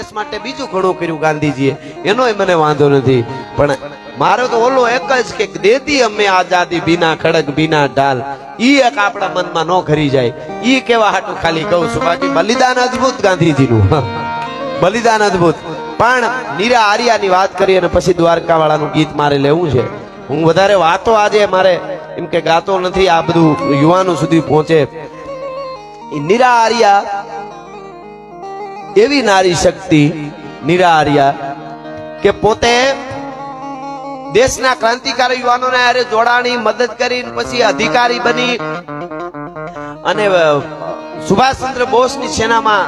દેશ માટે બીજું ઘણું કર્યું ગાંધીજીએ. એનોય મને વાંધો નથી. પણ મારો તો ઓલો એક જ કે દેતી અમે આઝાદી બિના ખડક, બિના ઢાલ. ઈ એક આપણા મનમાં ન ઘરી જાય. ઈ કેવા હાટું ખાલી કહું છું. બાકી બલિદાન અદ્ભુત ગાંધીજીનું. બલિદાન અદભુત. પણ નીરા આર્યાની વાત કરી અને પછી દ્વારકા વાળાનું ગીત મારે લેવું છે. હું વધારે વાતો આજે મારે એમ કે ગાતો નથી. આ બધું યુવાનો સુધી પહોંચે. નીરા આર્યા એવી નારી શક્તિ નિરાર્યા કે પોતે દેશના ક્રાંતિકારી યુવાનોને આરે જોડાણી, મદદ કરી પછી અધિકારી બની. અને સુભાષચંદ્ર બોસની સેનામાં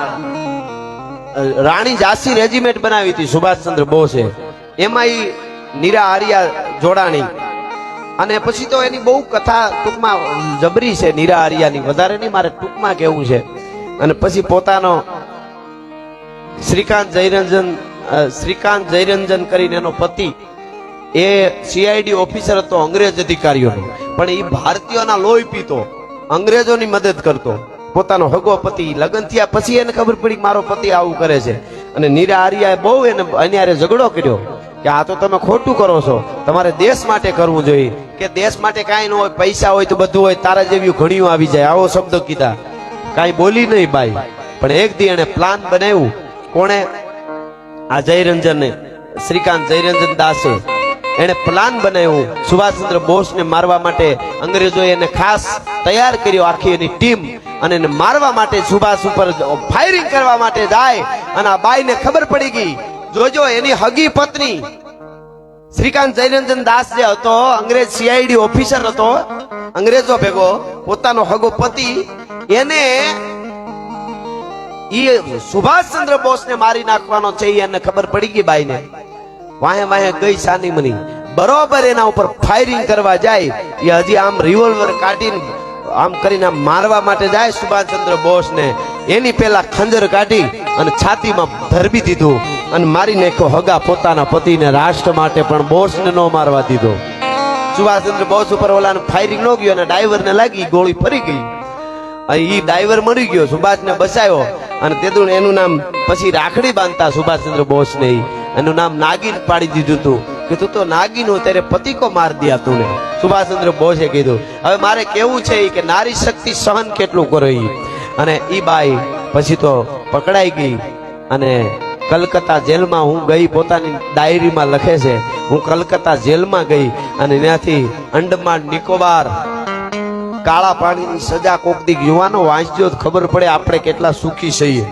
રાણી ઝાંસી રેજિમેન્ટ બનાવી હતી સુભાષચંદ્ર બોસે. એમાં નીરા આર્યા જોડાણી. અને પછી તો એની બહુ કથા ટૂંકમાં જબરી છે નીરા આર્યાની વધારે નહીં, મારે ટૂંકમાં કેવું છે. અને પછી પોતાનો શ્રીકાંત જયરંજન શ્રીકાંત જયરંજન કરીને એનો પતિ, એ સીઆઈડી ઓફિસર હતો અંગ્રેજ અધિકારીઓનો. પણ એ ભારતીયોના લોહી પીતો, અંગ્રેજોની મદદ કરતો. પોતાનો હગો પતિ, લગ્ન થયા પછી એને ખબર પડી કે મારો પતિ આવું કરે છે. અને નીરા આર્યાએ બહુ એને અન્યારે ઝઘડો કર્યો કે આ તો તમે ખોટું કરો છો. તમારે દેશ માટે કરવું જોઈએ. કે દેશ માટે કાંઈ ન હોય, પૈસા હોય તો બધું હોય, તારા જેવી ઘણીઓ આવી જાય. આવો શબ્દ કીધા. કાંઈ બોલી નહીં બાઈ પણ એક દી એને પ્લાન બનાવ્યું. કોણે? આ જયરંજન, શ્રીકાંત જયરંજન દાસે એને પ્લાન બનાવ્યું સુભાષચંદ્ર બોસને મારવા માટે. અંગ્રેજોએ એને ખાસ તૈયાર કર્યો આખી એની ટીમ અને એને મારવા માટે સુભાષ ઉપર ફાયરિંગ કરવા માટે જાય. અને આ બાઈને ખબર પડી ગઈ. જોજો, એની હગી પત્ની શ્રીકાંત જયરંજન દાસ જે હતો, અંગ્રેજ સીઆઈડી ઓફિસર હતો. અંગ્રેજો ભેગો, પોતાનો હગો પતિ. એને ઈ સુભાષચંદ્ર બોસને મારી નાખવાનો છે એને ખબર પડી ગઈ બાઈને. વાહે વાહે ગઈ સાની મની બરોબર એના ઉપર ફાયરિંગ કરવા જાય. એ હજી આમ રિવોલ્વર કાઢીને આમ કરીને મારવા માટે જાય સુભાષચંદ્ર બોસને. એની પેલા ખંજર કાઢી અને છાતીમાં ધરબી દીધું અને મારી નાખ્યો હગા પોતાના પતિને રાષ્ટ્ર માટે પણ બોસને ન મારવા દીધો. સુભાષચંદ્ર બોસ ઉપર ઓલાને ફાયરિંગ ન ગયો અને ડ્રાઈવરને લાગી, ગોળી ફરી ગઈ. અહીં ડ્રાઈવર મરી ગયો. સુભાષને બચાવ્યો. અને તેદું એનું નામ પછી રાખડી બાંધતા સુભાષચંદ્ર બોસને એનું નામ નાગીન પાડી દીધું તું. કે તું તો નાગીન હો તેરે પતિ કો માર દિયા તુને સુભાષચંદ્ર બોસે કીધું, હવે મારે કેવું છે કે નારી શક્તિ સહન કેટલું કરે અને એ બાઈ પછી તો પકડાઈ ગઈ અને કલકત્તા જેલમાં હું ગઈ, પોતાની ડાયરીમાં લખે છે, હું કલકત્તા જેલમાં ગઈ અને ત્યાંથી અંડમાન નિકોબાર કાળા પાણીની સજા કોક દી યુવાનો વાંચજો ખબર પડે આપણે કેટલા સુખી છીએ.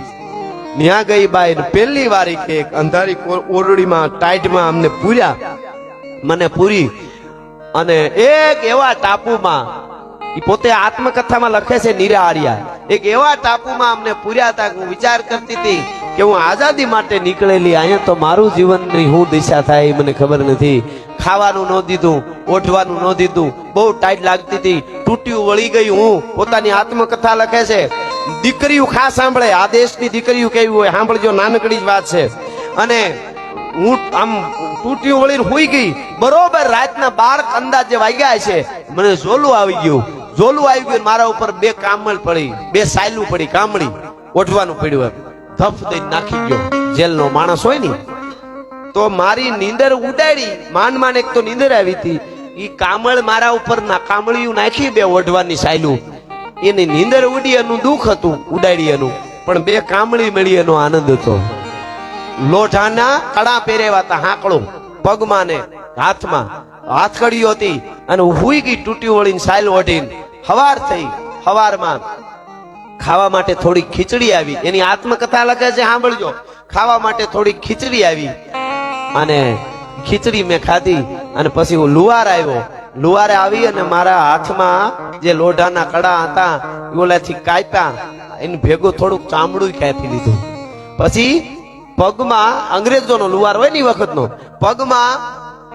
ન્યા ગઈ બાઈ ને પહેલી વારી કે અંધારી ઓરડીમાં, ટાઈટમાં અમને પૂર્યા. મને પૂરી. અને એક એવા ટાપુમાં ઈ પોતે આત્મકથામાં લખે છે નીરા આર્યા એક એવા ટાપુમાં અમને પૂર્યા હતા હું વિચાર કરતી હતી કે હું આઝાદી માટે નીકળેલી, અહીંયા તો મારું જીવનની હું દિશા થાય એ મને ખબર નથી. ખાવાનું ન દીધું, ઓઢવાનું ન દીધું, બહુ ટાઈટ લાગતી હતી, તૂટ્યું, વળી ગઈ હું પોતાની આત્મકથા લખે છે. દીકરીઓ ખાસ સાંભળે, આ દેશની દીકરીઓ કેવી હોય, સાંભળજો, નાનકડી જ વાત છે. અને હું આમ તૂટ્યું વળીને હોઈ ગઈ. બરોબર રાતના બાર અંદાજે વાગ્યા છે. મને ઝોલું આવી ગયું. ઝોલું આવી ગયું મારા ઉપર બે કામળ પડી, બે સાયલું પડી, કામળી. ઓઠવાનું પડ્યું એમ. ધફ દઈ નાખી ગયો. જેલનો માણસ હોય ને, તો મારી નીંદર ઉડાડી. માંડ માંડ એક તો નીંદર આવી હતી. એ કામળ મારા ઉપર ના કામળિયું નાખી બે ઓઢવાની સાયલું. એની નીંદર ઉડી એનું દુઃખ હતું, ઉડાડી એનું. પણ બે કામળી મળી એનો આનંદ હતો. લોઢાના કડા પહેરેવા હતા, હાંકળો. પગમાં ને હાથમાં હાથકડીઓ હતી અને હુઈ ગઈ તૂટી વળીને સાયલ ઓઢીને હવાર થઈ, હવારમાં ખાવા માટે થોડી ખીચડી આવી. એની આત્મકથા લખે છે, સાંભળજો. ખાવા માટે થોડી ખીચડી આવી અને ખીચડી મેં ખાધી અને પછી હું લુવાર આવ્યો. લુવારે આવી અને મારા હાથમાં જે લોઢાના કડા હતા ઓલાથી કાપ્યા એને ભેગું થોડુંક ચામડું કાપી લીધું. પછી પગમાં, અંગ્રેજોનો લુવાર હોય ને વખતનો, પગમાં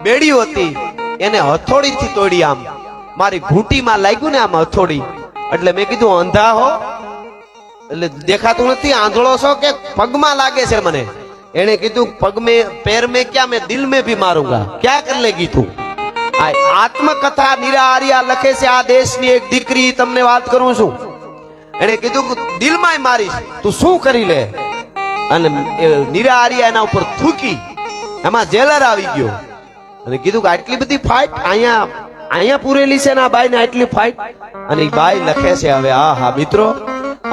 બેડીઓ હતી. એને હથોડીથી તોડી આમ. મારી ઘૂંટીમાં લાગ્યું ને આમ હથોડી. એટલે મેં કીધું, અંધા હો. એટલે દેખાતું નથી, આંધળો છો કે પગમાં લાગે છે મને? એને કીધું પગ મેં પેર મેં ક્યાં, મેં દિલ મેં ભી માरूंगा ક્યાં કર લે તું આ આત્મકથા નિરાહારિયા લખે છે, આ દેશની એક દીકરી, તમને વાત કરું છું. એને કીધું કે દિલમાંય મારીશ, તું શું કરી લે? અને નિરાહારિયા એના ઉપર થૂકી. એમાં જેલર આવી ગયો. અને કીધું કે આટલી બધી ફાઇટ અહીંયા અહીંયા પૂરેલી છે ને આ બાઈ ને આટલી ફાઇટ અને બાઈ લખે છે હવે આ હા મિત્રો,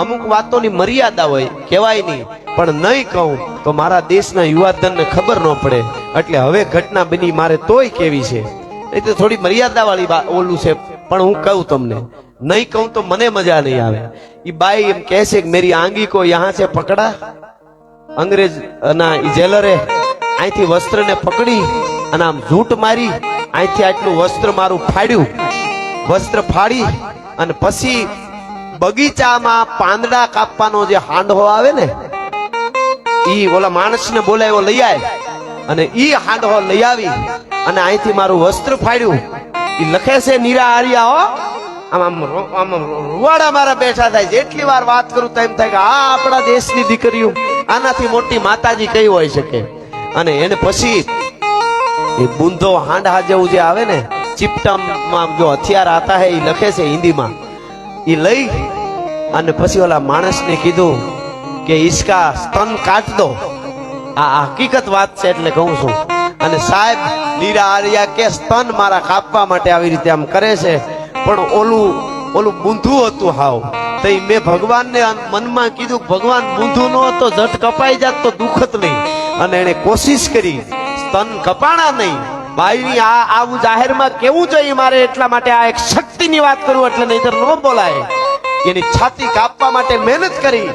અમુક વાતોની મર્યાદા હોય, કહેવાય નહીં, પણ નહીં કહું તો મારા દેશના યુવાધનને ખબર ન પડે. એટલે હવે ઘટના બની મારે તોય કેવી છે. એ તો થોડી મર્યાદા વાળી ઓલું છે, પણ હું કહું તમને, નહીં કહું તો મને મજા નહીં આવે. એ બાઈ એમ કહે છે કે મેરી આંગી કો યહાં છે, પકડા. અંગ્રેજ ના જેલરે અહીંથી વસ્ત્રને પકડી અને આમ ઝૂંટ મારી અહીંથી આટલું વસ્ત્ર મારું ફાડ્યું. વસ્ત્ર ફાડી અને પછી બગીચામાં પાંદડા કાપવાનો જે હાંડવો આવે ને, ઈ ઓલા માણસને બોલાવ્યો લઈ આવે અને ઈ હાંડવો લઈ આવી અને અહીંથી મારું વસ્ત્ર ફાડ્યું. ઈ લખે છે, નીરા આર્યા હો. આમ આમ આમ રૂવાડા મારા બેઠા થાય. જેટલી વાર વાત કરું તો એમ થાય કે, આ આપણા દેશની દીકરીઓ, આનાથી મોટી માતાજી કઈ હોઈ શકે? અને એને પછી એ બુંધો હાંડા જેવું જે આવે ને ચિપટામાં જો હથિયાર આતા હે, એ લખે છે હિન્દીમાં. એ લઈ અને પછી ઓલા માણસને કીધું કે ઈસકા સ્તન કાટ દો. આ હકીકત વાત છે એટલે કહું છું. અને સાહેબ નીરા આર્યા કે સ્તન મારા કાપવા માટે આવી રીતે આમ કરે છે, પણ ઓલું ઓલું બૂંધું હતું હાવ. તો મેં ભગવાનને મનમાં કીધું ભગવાન બૂંધું ન હતો, જટ કપાઈ જાત તો દુઃખ જ નહીં. અને એણે કોશિશ કરી સ્તન કપાણા નહીં. ભાઈ આ આવું જાહેરમાં કેવું જોઈએ મારે? એટલા માટે આ એક શક્તિની વાત કરું એટલે નહીતર ન બોલાય. એની છાતી કાપવા માટે મહેનત કરી.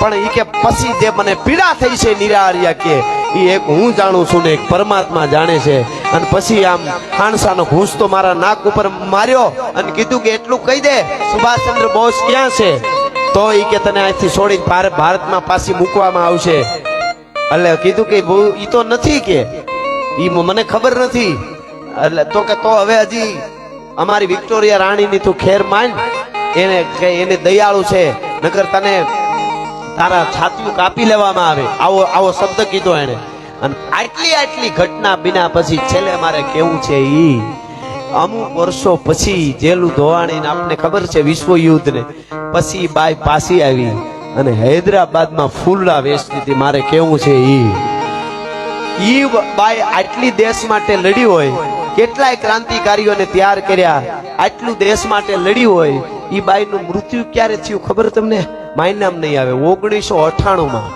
પણ એ કે પછી જે મને પીડા થઈ છે નિરાહારિયા કે એ એક હું જાણું છું ને એક પરમાત્મા જાણે છે. અને પછી આમ હાણસાનો ઘૂસ તો મારા નાક ઉપર માર્યો અને કીધું કે એટલું કહી દે, સુભાષચંદ્ર બોઝ ક્યાં છે? તો એ કે તને અહીંથી છોડી ભાર- ભારતમાં પાછી મૂકવામાં આવશે. એટલે કીધું કે એ તો નથી કે ઈ મને ખબર નથી. એટલે તો કે તો હવે હજી અમારી વિક્ટોરિયા રાણીની તું ખેર માન, એને કે એને દયાળુ છે. નકર તને તારા છાતીયું કાપી લેવામાં આવે. આવો આવો શબ્દ કીધો એને અને આટલી આટલી ઘટના બિના પછી છેલ્લે મારે કેવું છે ઈ? અમુક વર્ષો પછી જેલું ધોવાણી આપને ખબર છે વિશ્વ યુદ્ધ ને પછી બાય પાસી આવી અને હૈદરાબાદમાં ફૂલડા વેચતી હતી મારે કેવું છે ઈ? ઈ બાય આટલી દેશ માટે લડી હોય, કેટલાય ક્રાંતિકારીઓને તૈયાર કર્યા, આટલું દેશ માટે લડી હોય, ઈ બાઈનું મૃત્યુ ક્યારે થયું ખબર તમને? માયનામ નહીં આવે, ઓગણીસો અઠાણું માં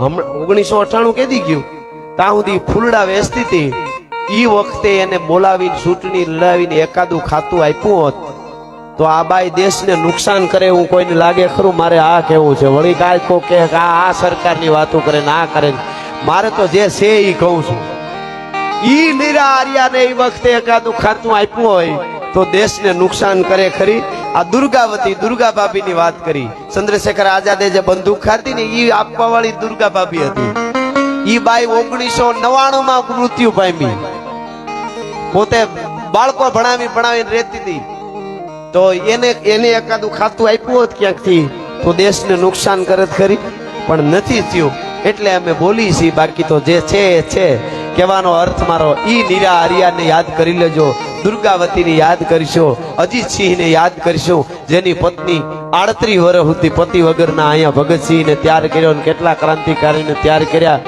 હમણાં ઓગણીસો અઠાણું કેદી ગયું? ત્યાં સુધી ફૂલડા વેચતી હતી. ઈ વખતે એને બોલાવીને, ચૂંટણી લડાવીને એકાદું ખાતું આપ્યું હોત. તો આ બાઈ દેશને નુકસાન કરે હું કોઈને લાગે? ખરું, મારે આ કેવું છે. વળી કાલ કો કે આ સરકારની વાતો કરે ને આ કરે ને. મારે તો જે છે એ કહું છું. ઈ નિરાર્યાને એ વખતે એકાદું ખાતું આપ્યું હોય તો દેશને નુકસાન કરે ખરી. આ દુર્ગાવતી દુર્ગા ભાભીની વાત કરી. ચંદ્રશેખર આઝાદે જે બંદૂક ખાધી ને ઈ આપવા વાળી દુર્ગા ભાભી હતી. ઈ બાઈ ઓગણીસો નવાણું માં મૃત્યુ પામી. પોતે બાળકો ભણાવી ભણાવીને રહેતી હતી. તો એને એને એકાદું ખાતું આપ્યું હોત ક્યાંકથી, તો દેશને નુકસાન કરત ખરી. પણ નથી થયું. એટલે અમે બોલી છીએ, બાકી તો જે છે, એ છે. કહેવાનો અર્થ મારો, ઈ નીરા આર્યાને યાદ કરી લેજો, દુર્ગાવતીને યાદ કરશો, અજીતસિંહને યાદ કરશો, જેની પત્ની આડત્રી વર્ષ સુધી પતિ વગરના અહીંયા ભગતસિંહને ત્યાર કર્યો અને કેટલા ક્રાંતિકારીને ત્યાર કર્યા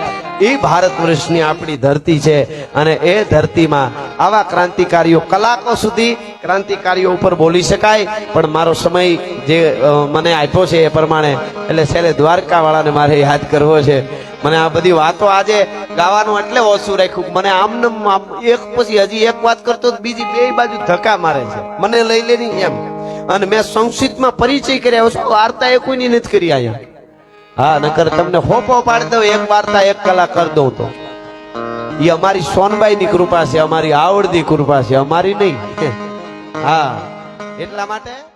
એ ભારત વર્ષની આપણી ધરતી છે અને એ ધરતીમાં આવા ક્રાંતિકારીઓ કલાકો સુધી ક્રાંતિકારીઓ ઉપર બોલી શકાય. પણ મારો સમય જે મને આપ્યો છે એ પ્રમાણે, એટલે છેલ્લે દ્વારકાવાળાને મારે યાદ કરવો છે. મને આ બધી વાતો આજે ગાવાનું એટલે ઓછું રાખ્યું. મને આમ એક પછી હજી એક વાત કરતો બીજી બે બાજુ ધક્કા મારે છે. મને લઈ લે નહીં એમ. અને મેં સંક્ષિપ્તમાં પરિચય કર્યા વાર્તા એ કોઈની નથી કરી અહીંયા. હા, નકર તમને હોપો પાડી દઉં, એક વાર્તા, એક કલાક કરી દઉં તો. એ અમારી સોનબાઈ ની કૃપા છે, અમારી આવડતી કૃપા છે, અમારી નહીં. હા, એટલા માટે